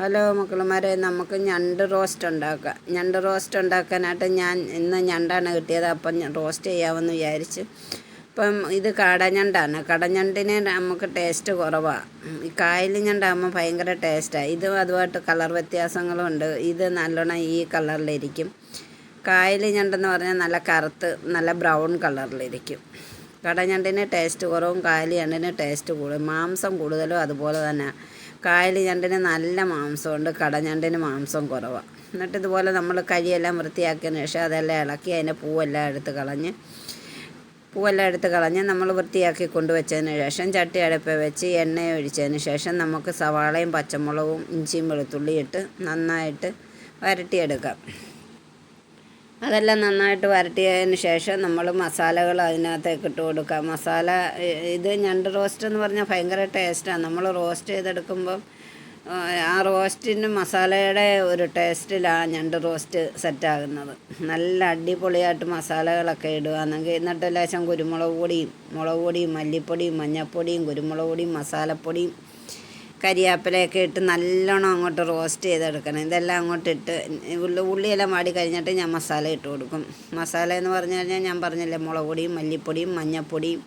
Hello മക്കളുമാരെ നമുക്ക് ഞണ്ട് roast ഉണ്ടാക്കാം. ഞണ്ട് റോസ്റ്റ് ഉണ്ടാക്കാനായിട്ട് ഞാൻ ഇന്ന് ഞണ്ടാണ് കിട്ടിയത്. അപ്പം റോസ്റ്റ് ചെയ്യാമെന്ന് വിചാരിച്ച്. ഇപ്പം ഇത് കടഞ്ഞണ്ടാണ്. കടഞ്ഞണ്ടിന് നമുക്ക് ടേസ്റ്റ് കുറവാണ് ഈ കായൽ ഞണ്ടാകുമ്പോൾ ഭയങ്കര ടേസ്റ്റാണ് ഇതും അതുമായിട്ട് കളർ വ്യത്യാസങ്ങളുണ്ട് ഇത് നല്ലോണം ഈ കളറിലിരിക്കും. കായൽ ഞണ്ടെന്ന് പറഞ്ഞാൽ നല്ല കറുത്ത് നല്ല ബ്രൗൺ കളറിലിരിക്കും. കടഞ്ഞണ്ടിന് ടേസ്റ്റ് കുറവും കായൽ ഞണ്ടിന് ടേസ്റ്റ് കൂടും. മാംസം കൂടുതലും അതുപോലെ തന്നെ കായൽ ഞണ്ടിന് നല്ല മാംസമുണ്ട് കടഞ്ഞണ്ടിന് മാംസം കുറവാണ് എന്നിട്ട് ഇതുപോലെ നമ്മൾ കരിയെല്ലാം വൃത്തിയാക്കിയതിന് ശേഷം അതെല്ലാം ഇളക്കി അതിന്റെ പൂവെല്ലാം എടുത്ത് കളഞ്ഞ് പൂവെല്ലാം എടുത്ത് കളഞ്ഞ് നമ്മൾ വൃത്തിയാക്കി കൊണ്ടുവച്ചതിന് ശേഷം ചട്ടി അടുപ്പ് വെച്ച് എണ്ണ ഒഴിച്ചതിന് ശേഷം നമുക്ക് സവാളയും പച്ചമുളകും ഇഞ്ചിയും വെളുത്തുള്ളിയും ഇട്ട് നന്നായിട്ട് വരട്ടിയെടുക്കാം. അതെല്ലാം നന്നായിട്ട് വരട്ടിയതിന് ശേഷം നമ്മൾ മസാലകൾ അതിനകത്തേക്ക് ഇട്ട് കൊടുക്കുക. മസാല ഇത് ഞണ്ട് റോസ്റ്റ് എന്ന് പറഞ്ഞാൽ ഭയങ്കര ടേസ്റ്റാണ് നമ്മൾ റോസ്റ്റ് ചെയ്തെടുക്കുമ്പം ആ റോസ്റ്റിന് മസാലയുടെ ഒരു ടേസ്റ്റിലാണ് ഞണ്ട് റോസ്റ്റ് സെറ്റാകുന്നത് നല്ല അടിപൊളിയായിട്ട് മസാലകളൊക്കെ ഇടുകയാണെങ്കിൽ എന്നിട്ട് ലേശം കുരുമുളക് പൊടിയും മുളക് പൊടിയും മല്ലിപ്പൊടിയും മഞ്ഞൾപ്പൊടിയും കുരുമുളക് പൊടിയും മസാലപ്പൊടിയും കരിയാപ്പിലയൊക്കെ ഇട്ട് നല്ലോണം അങ്ങോട്ട് റോസ്റ്റ് ചെയ്തെടുക്കണം. ഇതെല്ലാം അങ്ങോട്ട് ഇട്ട് ഉള്ളി ഉള്ളിയെല്ലാം വാടി കഴിഞ്ഞിട്ട് ഞാൻ മസാല ഇട്ട് കൊടുക്കും. മസാല എന്ന് പറഞ്ഞു കഴിഞ്ഞാൽ ഞാൻ പറഞ്ഞില്ലേ മുളക് പൊടിയും മല്ലിപ്പൊടിയും മഞ്ഞൾപ്പൊടിയും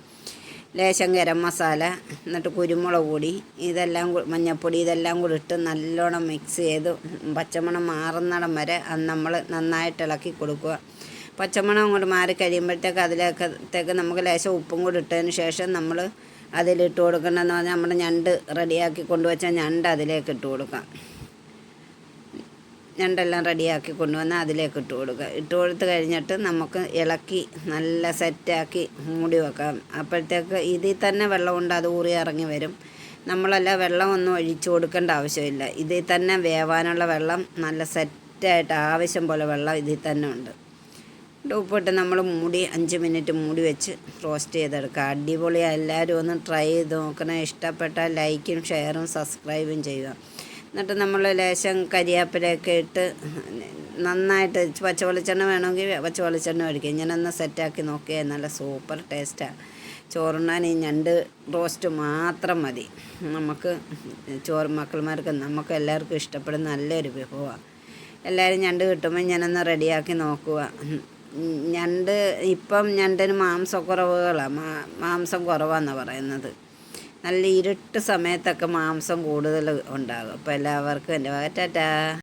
ലേശം ഗരം മസാല എന്നിട്ട് കുരുമുളക് പൊടി ഇതെല്ലാം മഞ്ഞൾപ്പൊടി ഇതെല്ലാം കൂടി ഇട്ട് നല്ലോണം മിക്സ് ചെയ്ത് പച്ചമണം മാറുന്നിടം വരെ നമ്മൾ നന്നായിട്ട് ഇളക്കി കൊടുക്കുക. പച്ചമണം അങ്ങോട്ട് മാറി കഴിയുമ്പോഴത്തേക്ക് അതിലേക്കത്തേക്ക് നമുക്ക് ലേശം ഉപ്പും കൂടി ഇട്ടതിന് ശേഷം നമ്മൾ അതിലിട്ട് കൊടുക്കണമെന്ന് പറഞ്ഞാൽ നമ്മുടെ ഞണ്ട് റെഡിയാക്കി കൊണ്ടുവച്ച ഞണ്ട് അതിലേക്ക് ഇട്ട് കൊടുക്കാം. ഞണ്ടെല്ലാം റെഡിയാക്കി കൊണ്ടുവന്ന് അതിലേക്ക് ഇട്ട് കൊടുക്കുക. ഇട്ട് കൊടുത്ത് കഴിഞ്ഞിട്ട് നമുക്ക് ഇളക്കി നല്ല സെറ്റാക്കി മൂടി വെക്കാം. അപ്പോഴത്തേക്ക് ഇതിൽ തന്നെ വെള്ളമുണ്ട് അത് ഊറി ഇറങ്ങി വരും. നമ്മളല്ല വെള്ളമൊന്നും ഒഴിച്ചു കൊടുക്കേണ്ട ആവശ്യമില്ല. ഇതിൽ തന്നെ വേവാനുള്ള വെള്ളം നല്ല സെറ്റായിട്ട് ആവശ്യം പോലെ വെള്ളം ഇതിൽ തന്നെ ഉണ്ട്. ഉപ്പിട്ട് നമ്മൾ മൂടി അഞ്ച് മിനിറ്റ് മൂടി വെച്ച് റോസ്റ്റ് ചെയ്തെടുക്കുക അടിപൊളിയാണ് എല്ലാവരും ഒന്ന് ട്രൈ ചെയ്ത് നോക്കണം. ഇഷ്ടപ്പെട്ട ലൈക്കും ഷെയറും സബ്സ്ക്രൈബും ചെയ്യുക. എന്നിട്ട് നമ്മൾ ലേശം കരിയാപ്പിലൊക്കെ ഇട്ട് നന്നായിട്ട് പച്ച വെളിച്ചെണ്ണ വേണമെങ്കിൽ പച്ച വെളിച്ചെണ്ണ ഒഴിക്കുക ഇങ്ങനെ ഒന്ന് സെറ്റാക്കി നോക്കിയാൽ നല്ല സൂപ്പർ ടേസ്റ്റാണ് ചോറുണ്ണാൻ ഈ ഞണ്ട് റോസ്റ്റ് മാത്രം മതി. നമുക്ക് ചോറ് മക്കൾമാർക്ക് നമുക്ക് എല്ലാവർക്കും ഇഷ്ടപ്പെടുന്ന നല്ലൊരു വിഭവമാണ്. എല്ലാവരും ഞണ്ട് കിട്ടുമ്പോൾ ഞാനൊന്ന് റെഡിയാക്കി നോക്കുക. ഞണ്ട് ഇപ്പം ഞണ്ടിന് മാംസക്കുറവുകളാണ് മാ മാംസം കുറവാണെന്നാണ് പറയുന്നത്. നല്ല ഇരുട്ട് സമയത്തൊക്കെ മാംസം കൂടുതൽ ഉണ്ടാകും. അപ്പോൾ എല്ലാവർക്കും എന്റെ ഭാഗം ടാറ്റാ.